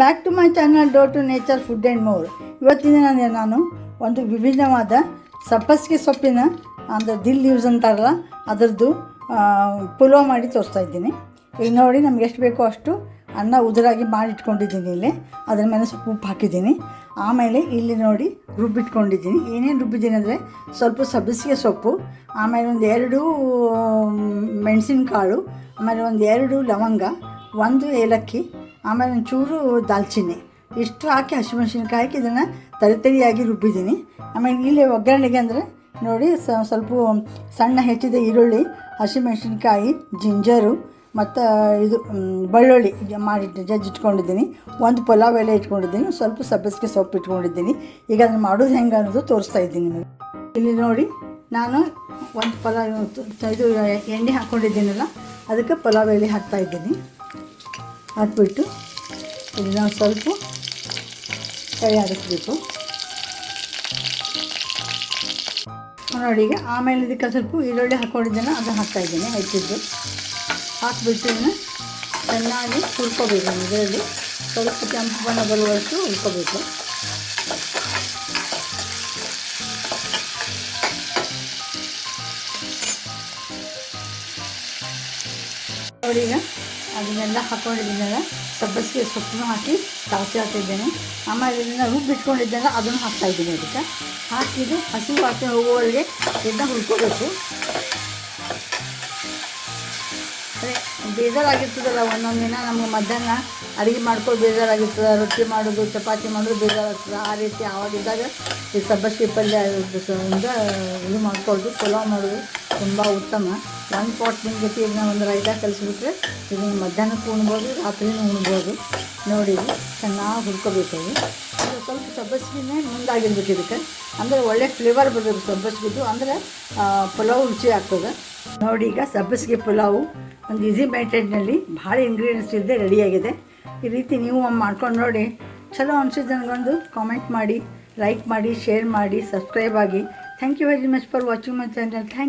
Back to my channel door to nature food and more ಇವತ್ತಿನ ನಾನು ನಾನು ಒಂದು ವಿಭಿನ್ನವಾದ ಸಬ್ಬಸಿಗೆ ಸೊಪ್ಪಿನ ಅಂದರೆ ದಿಲ್ ಯೂಸ್ ಅಂತಾರಲ್ಲ, ಅದರದ್ದು ಪುಲೋ ಮಾಡಿ ತೋರಿಸ್ತಾ ಇದ್ದೀನಿ. ಈಗ ನೋಡಿ ನಮ್ಗೆ ಎಷ್ಟು ಬೇಕೋ ಅಷ್ಟು ಅನ್ನ ಉದುರಾಗಿ ಮಾಡಿಟ್ಕೊಂಡಿದ್ದೀನಿ ಇಲ್ಲಿ. ಅದ್ರ ಮೇಲೆ ಸ್ವಲ್ಪ ಉಪ್ಪು ಹಾಕಿದ್ದೀನಿ. ಆಮೇಲೆ ಇಲ್ಲಿ ನೋಡಿ ರುಬ್ಬಿಟ್ಕೊಂಡಿದ್ದೀನಿ. ಏನೇನು ರುಬ್ಬಿದ್ದೀನಿ ಅಂದರೆ ಸ್ವಲ್ಪ ಸಬ್ಬಸಿಗೆ ಸೊಪ್ಪು, ಆಮೇಲೆ ಒಂದು ಎರಡು ಮೆಣಸಿನಕಾಳು, ಆಮೇಲೆ ಒಂದು ಎರಡು ಲವಂಗ, ಒಂದು ಏಲಕ್ಕಿ ಆಮೇಲೆ ಒಂಚೂರು ದಾಲ್ಚಿನ್ನಿ. ಇಷ್ಟು ಹಾಕಿ ಹಸಿಮೆಣ್ಸಿನ್ಕಾಯಿ ಹಾಕಿ ಇದನ್ನು ತರಿತರಿಯಾಗಿ ರುಬ್ಬಿದ್ದೀನಿ. ಆಮೇಲೆ ಇಲ್ಲಿ ಒಗ್ಗರಣೆಗೆ ಅಂದರೆ ನೋಡಿ ಸ್ವಲ್ಪ ಸಣ್ಣ ಹೆಚ್ಚಿದ ಈರುಳ್ಳಿ ಹಸಿಮೆಣ್ಸಿನ್ಕಾಯಿ ಜಿಂಜರು ಮತ್ತು ಇದು ಬೆಳ್ಳುಳ್ಳಿ ಜ- ಮಾಡಿ ಜಜ್ಜಿ ಇಟ್ಕೊಂಡಿದ್ದೀನಿ. ಒಂದು ಪಲಾವ್ ಎಲೆ ಇಟ್ಕೊಂಡಿದ್ದೀನಿ. ಸ್ವಲ್ಪ ಸಬ್ಬಸಿಗೆ ಸೊಪ್ಪು ಇಟ್ಕೊಂಡಿದ್ದೀನಿ. ಈಗ ಅದನ್ನು ಮಾಡೋದು ಹೆಂಗೆ ಅನ್ನೋದು ತೋರಿಸ್ತಾ ಇದ್ದೀನಿ ನಿಮಗೆ. ಇಲ್ಲಿ ನೋಡಿ ನಾನು ಒಂದು ಪಲಾವ್ ಇದು ಎಣ್ಣೆ ಹಾಕ್ಕೊಂಡಿದ್ದೀನಲ್ಲ ಅದಕ್ಕೆ ಪಲಾವ್ ಎಲೆ ಹಾಕ್ತಾ ಇದ್ದೀನಿ. ಹಾಕ್ಬಿಟ್ಟು ಇದನ್ನು ಸ್ವಲ್ಪ ಕೈ ಆಡಿಸ್ಬೇಕು. ನೋಡಿ, ಈಗ ಆಮೇಲೆ ಇದಕ್ಕೆ ಸ್ವಲ್ಪ ಈರುಳ್ಳಿ ಹಾಕ್ಕೊಂಡಿದ್ದೇನೆ ಅದು ಹಾಕ್ತಾ ಇದ್ದೀನಿ ಹೆಚ್ಚಿದ್ದು ಹಾಕ್ಬಿಟ್ಟು ಇದನ್ನು ಚೆನ್ನಾಗಿ ಹುರ್ಕೋಬೇಕು ಇದರಲ್ಲಿ ಸ್ವಲ್ಪ ಕೆಂಪು ಬಣ್ಣ ಬರುವಷ್ಟು ಹುರ್ಕೋಬೇಕು. ನೋಡಿ ಈಗ ಅದನ್ನೆಲ್ಲ ಹಾಕ್ಕೊಂಡಿದ್ದೀನಲ್ಲ ಸಬ್ಬಸಿಗೆ ಸೊಪ್ಪನ್ನು ಹಾಕಿ ತಾಸಿ ಹಾಕಿದ್ದೇನೆ. ಆಮೇಲೆ ಇದನ್ನು ರುಬ್ಬಿಟ್ಕೊಂಡಿದ್ದೆಲ್ಲ ಅದನ್ನು ಹಾಕ್ತಾ ಇದ್ದೀನಿ ಅದಕ್ಕೆ. ಹಾಕಿದ್ದು ಹಸಿ ವಾಸನೆ ಹೋಗುವವರೆಗೆ ಇದನ್ನ ಹುರ್ಕೋಬೇಕು. ಅದೇ, ಬೇಜಾರಾಗಿರ್ತದಲ್ಲ, ಒಂದೊಂದು ದಿನ ನಮಗೆ ಮಧ್ಯಾಹ್ನ ಅಡುಗೆ ಮಾಡ್ಕೊಂಡು ಬೇಜಾರಾಗಿರ್ತದೆ, ರೊಟ್ಟಿ ಮಾಡೋದು, ಚಪಾತಿ ಮಾಡೋದು ಬೇಜಾರಾಗ್ತದೆ. ಆ ರೀತಿ ಆವಾಗಿದ್ದಾಗ ಈ ಸಬ್ಬಸಿಗೆ ಪಲ್ಯ ಇದು ಮಾಡ್ಕೊಳ್ಳೋದು, ಪಲಾವ್ ಮಾಡೋದು ತುಂಬ ಉತ್ತಮ. ಒಂದು ಪಾಟ್ ಜೊತೆ ಇದನ್ನ ಒಂದು ರೈತ ಕಲಿಸ್ಬಿಟ್ರೆ, ಇದನ್ನು ಮಧ್ಯಾಹ್ನಕ್ಕೂ ಉಣ್ಬೋದು, ರಾತ್ರಿನೂ ಉಣ್ಬೋದು. ನೋಡಿ ಚೆನ್ನಾಗಿ ಹುರ್ಕೋಬೇಕು ಸ್ವಲ್ಪ ಸಬ್ಬಸಿಗೆ ಮುಂದಾಗಿರ್ಬೇಕು ಇದಕ್ಕೆ. ಅಂದರೆ ಒಳ್ಳೆ ಫ್ಲೇವರ್ ಬರಬೇಕು ಸಬ್ಬಸ್ಗಿದ್ದು. ಅಂದರೆ ಪಲಾವ್ ರುಚಿ ಆಗ್ತದೆ. ನೋಡಿ ಈಗ ಸಬ್ಬಸ್ಗೆ ಪಲಾವು. ಒಂದು ಈಸಿ ಮೆಥಡ್ನಲ್ಲಿ ಭಾಳ ಇಂಗ್ರೀಡಿಯೆಂಟ್ಸ್ ಇದ್ದೇ ರೆಡಿಯಾಗಿದೆ ಈ ರೀತಿ ನೀವು ಒಮ್ಮೆ ಮಾಡ್ಕೊಂಡು ನೋಡಿ. ಚಲೋ ಅನಿಸಿದ್ದು ನನಗೊಂದು ಕಾಮೆಂಟ್ ಮಾಡಿ ಲೈಕ್ ಮಾಡಿ ಶೇರ್ ಮಾಡಿ ಸಬ್ಸ್ಕ್ರೈಬ್ ಆಗಿ. Thank you very much for watching my channel thank you